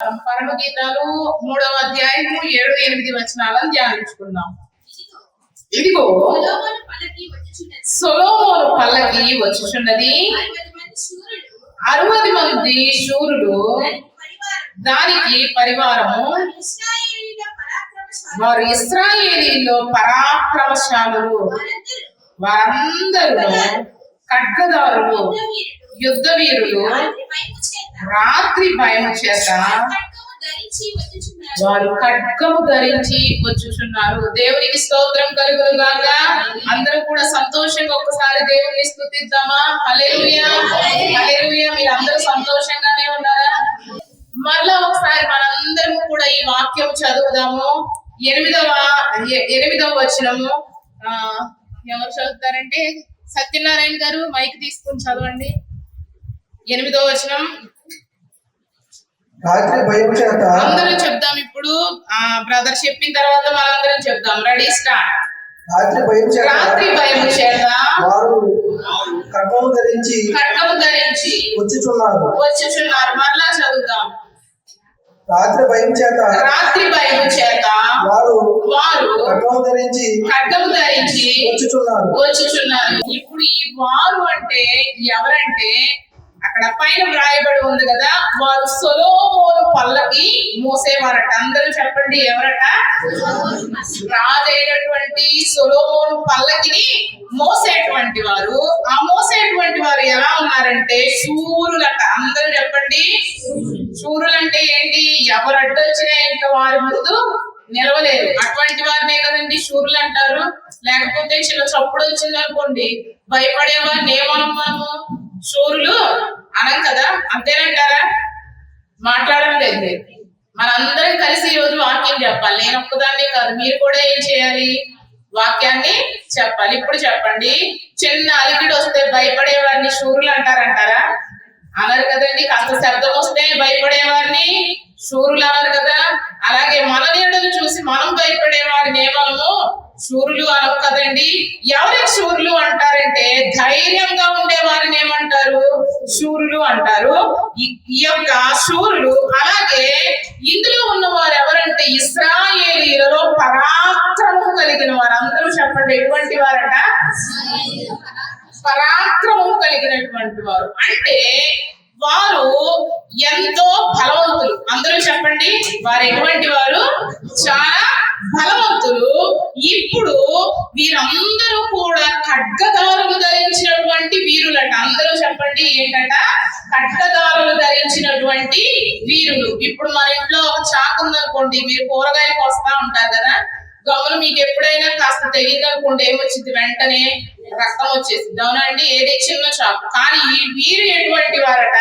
పరమ గీతాలు మూడవ అధ్యాయము ఏడు ఎనిమిది వచనాలను ధ్యానించుకుందాం. ఇదిగో సొలొమోను పల్లకి వచ్చుచున్నది. సొలోమోను పల్లకి వచ్చుచున్నది అరవది మంది శూరులు, దానికి పరివారము, వారు ఇస్రాయేలీలో పరాక్రమశాలు వారందరూ వారందరూ ఖడ్గదారులు యుద్ధ వీరులు రాత్రి భయము చేత. వారు ఖడ్గము ధరించి వచ్చుచున్నారు. దేవునికి స్తోత్రం కలుగును గాక. అందరూ కూడా సంతోషంగా ఒక్కసారి దేవుని స్తుతిద్దామా హల్లెలూయా. హల్లెలూయా. మీరు అందరూ సంతోషంగానే ఉన్నారా? మరలా ఒకసారి మనందరం కూడా ఈ వాక్యం చదువుదాము. ఎనిమిదవ ఎనిమిదవ వచనము. ఆ ఎవరు చదువుతారంటే సత్యనారాయణ గారు మైక్ తీసుకుని చదవండి. ఎనిమిదవ వచనం. రాత్రి భయం చేత అందరం చెప్దాం ఇప్పుడు. ఆ బ్రదర్ చెప్పిన తర్వాత మనందరం చెప్దాం. రెడీ స్టార్ట్ రాత్రి భయం చేత రాత్రి భయం చేత వారు ఖడ్గము ధరించి ఖడ్గము ధరించి వచ్చుచున్నారు. వచ్చుచున్నారు. మరలా చదువుదాం. రాత్రి భయం చేత రాత్రి భయం చేత వారు వారు ఖడ్గము ధరించి ఖడ్గము ధరించి వచ్చుచున్నారు. వచ్చుచున్నారు. ఇప్పుడు ఈ వారు అంటే ఎవరంటే అక్కడ పైన వ్రాయబడి ఉంది కదా వారు సొలోమోను పల్లకి మోసేవారట. అందరూ చెప్పండి ఎవరట? రాజైనటువంటి సొలోమోను పల్లకిని మోసేటువంటి వారు. ఆ మోసేటువంటి వారు ఎలా ఉన్నారంటే శూరులట. అందరూ చెప్పండి శూరులంటే ఏంటి? ఎవరు అడ్డొచ్చినా ఇంకా వారి ముందు నిలవలేరు అటువంటి వారినే కదండి శూరులు అంటారు. లేకపోతే చిన్న చప్పుడు వచ్చింది అనుకోండి భయపడే వారిని ఏమనం మనము. శూరులు అనం కదా? అంతేనంటారా? మాట్లాడడం లేదు మనందరం కలిసి ఈ రోజు వాక్యం చెప్పాలి. నేను ఒక్కదాన్నే కాదు. మీరు కూడా ఏం చేయాలి? వాక్యాన్ని చెప్పాలి. ఇప్పుడు చెప్పండి. చిన్న అలికిడి వస్తే భయపడే వారిని శూరులు అంటారంటారా? అన్నారు కదండి కాస్త శబ్దం వస్తే భయపడేవారిని శూరులు కదా. అలాగే మన నీడను చూసి మనం భయపడేవారిని ఏమనము శూరులు అనవు కదండి. ఎవరికి శూరులు అంటారంటే ధైర్యంగా ఉండే వారిని ఏమంటారు? శూరులు అంటారు. ఈ- ఈ యొక్క శూరులు అలాగే ఇందులో ఉన్న వారు ఎవరంటే ఇస్రాయేలీలలో పరాక్రమం కలిగిన వారు. అందరూ చెప్పండి ఎటువంటి వారట? పరాక్రమం కలిగినటువంటి వారు. అంటే వారు ఎంతో బలవంతులు. అందరూ చెప్పండి వారు ఎటువంటి వారు? చాలా బలవంతులు. ఇప్పుడు వీరందరూ కూడా ఖడ్గదారులు ధరించినటువంటి వీరులట. అందరూ చెప్పండి ఏంటట? ఖడ్గదారులు ధరించినటువంటి వీరులు. ఇప్పుడు మన ఇంట్లో ఒక చాకు ఉందనుకోండి మీరు కూరగాయలకు వస్తా ఉంటారు కదా? దోమలు మీకు ఎప్పుడైనా కాస్త తెలియదు అనుకోండి ఏమొచ్చింది వెంటనే రక్తం వచ్చేసింది అవునండి ఏది చిన్న షాప్ కానీ వీరు ఎటువంటి వారట?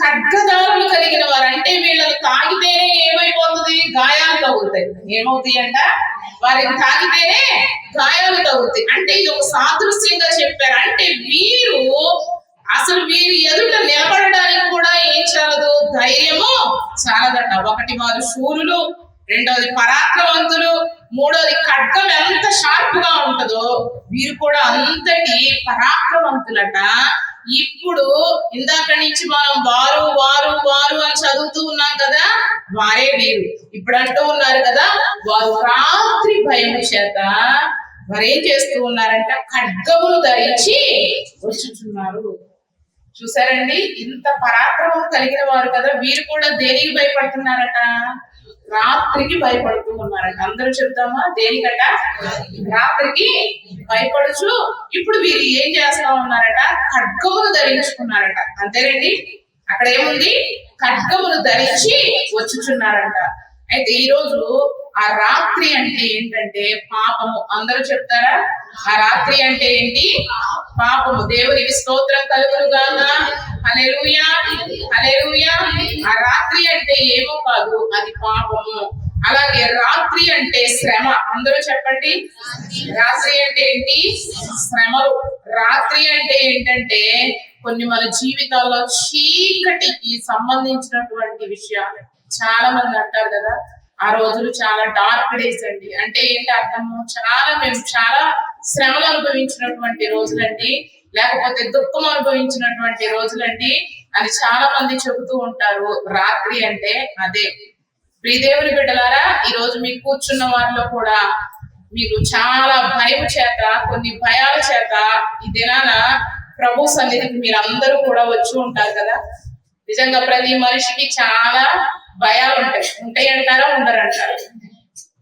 ఖడ్గదారులు కలిగిన వారు. అంటే వీళ్ళని తాగితేనే ఏమైపోతుంది? గాయాలు తగులుతాయి. ఏమవుతాయి అంట? వారిని తాగితేనే గాయాలు తగులుతాయి. అంటే ఇది ఒక సాదృశ్యంగా చెప్పారు. అంటే వీరు అసలు వీరి ఎదుట నిలబడడానికి కూడా ఏం చాలదు? ధైర్యము చాలదట. ఒకటి వారు శూరులు రెండవది పరాక్రమవంతులు మూడవది ఖడ్గం ఎంత షార్ప్గా ఉంటుందో వీరు కూడా అంతటి పరాక్రమవంతులట. ఇప్పుడు ఇందాక నుంచి మనం వారు వారు వారు అని చదువుతూ ఉన్నాం కదా వారే వీరు. ఇప్పుడు అంటూ ఉన్నారు కదా వారు రాత్రి భయం చేత వారు ఏం చేస్తూ ఉన్నారంట? ఖడ్గములు ధరించి వచ్చుచున్నారు. చూసారండి? ఇంత పరాక్రమం కలిగిన వారు కదా వీరు కూడా దేనికి భయపడుతున్నారట? రాత్రికి భయపడుతూ ఉన్నారట అందరూ చెప్తామా? దేనికట? రాత్రికి భయపడుచు ఇప్పుడు వీరు ఏం చేస్తా ఉన్నారట? ఖడ్గమును ధరించుకున్నారట. అంతేనండి అక్కడ ఏముంది? ఖడ్గమును ధరించి వచ్చుచున్నారంట. అయితే ఈ రోజు ఆ రాత్రి అంటే ఏంటంటే పాపము. అందరూ చెప్తారా? ఆ రాత్రి అంటే ఏంటి? పాపము. దేవునికి స్తోత్రం కలుగును గాక. హల్లెలూయా. హల్లెలూయా. ఆ రాత్రి అంటే ఏమో కాదు అది పాపము. అలాగే రాత్రి అంటే శ్రమ. అందరూ చెప్పండి. రాత్రి అంటే ఏంటి? శ్రమలు. రాత్రి అంటే ఏంటంటే కొన్ని మన జీవితాల్లో చీకటికి సంబంధించినటువంటి విషయాలు. చాలా మంది అంటారు కదా ఆ రోజులు చాలా డార్క్ డేస్ అండి. అంటే ఏంటి అర్థము? చాలా మేము చాలా శ్రమలు అనుభవించినటువంటి రోజులండి. లేకపోతే దుఃఖం అనుభవించినటువంటి రోజులండి. అని చాలా మంది చెబుతూ ఉంటారు. రాత్రి అంటే అదే. ప్రియదేవుని బిడ్డలారా ఈ రోజు మీకు కూర్చున్న వారిలో కూడా మీకు చాలా భయం చేత కొన్ని భయాల చేత ఈ దినాన ప్రభు సన్నిధికి మీరు అందరూ కూడా వచ్చి ఉంటారు కదా? నిజంగా ప్రతి మనిషికి చాలా భయాలు ఉంటాయి ఉంటాయి అంటారా. ఉండరంటారు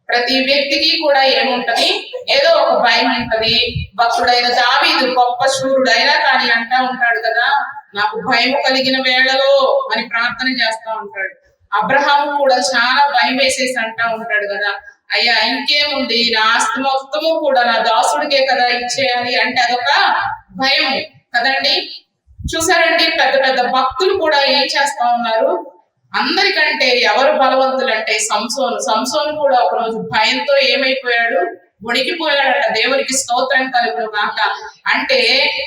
ప్రతి వ్యక్తికి కూడా ఏముంటది? ఏదో ఒక భయం ఉంటది. భక్తుడైన దావీదు గొప్ప శూరుడు కానీ అంటా ఉంటాడు కదా నాకు భయం కలిగిన వేళలో అని ప్రార్థన చేస్తా ఉంటాడు. అబ్రహాము కూడా చాలా భయం వేసేసి అంటా ఉంటాడు కదా అయ్యా ఇంకేముంది? నా ఆస్తి మొత్తము కూడా నా దాసుడికే కదా ఇచ్చేయాలి అంటే అదొక భయం కదండి? చూసారండి పెద్ద పెద్ద భక్తులు కూడా ఏం చేస్తా ఉన్నారు? అందరికంటే ఎవరు బలవంతులు అంటే సంసోను. సంసోను కూడా ఒకరోజు భయంతో ఏమైపోయాడు? వణికిపోయాడట. దేవునికి స్తోత్రం కలుగును కాక అంటే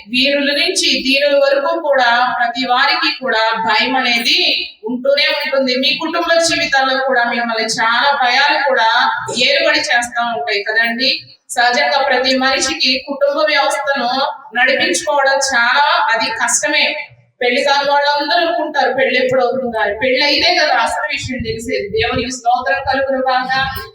వీరుల నుంచి దీనుల వరకు కూడా ప్రతి వారికి కూడా భయం అనేది ఉంటూనే ఉంటుంది. మీ కుటుంబ జీవితాల్లో కూడా మిమ్మల్ని చాలా భయాలు కూడా ఏరుబడి చేస్తా ఉంటాయి కదండి. సహజంగా ప్రతి మనిషికి కుటుంబ వ్యవస్థను నడిపించుకోవడం చాలా అది కష్టమే. పెళ్ళి కాని వాళ్ళందరూ అనుకుంటారు పెళ్ళి ఎప్పుడు అవుతుందా? పెళ్ళి అయితే కదా అసలు విషయం తెలిసేది. దేవుని స్తోత్రం కలుగును బాగా.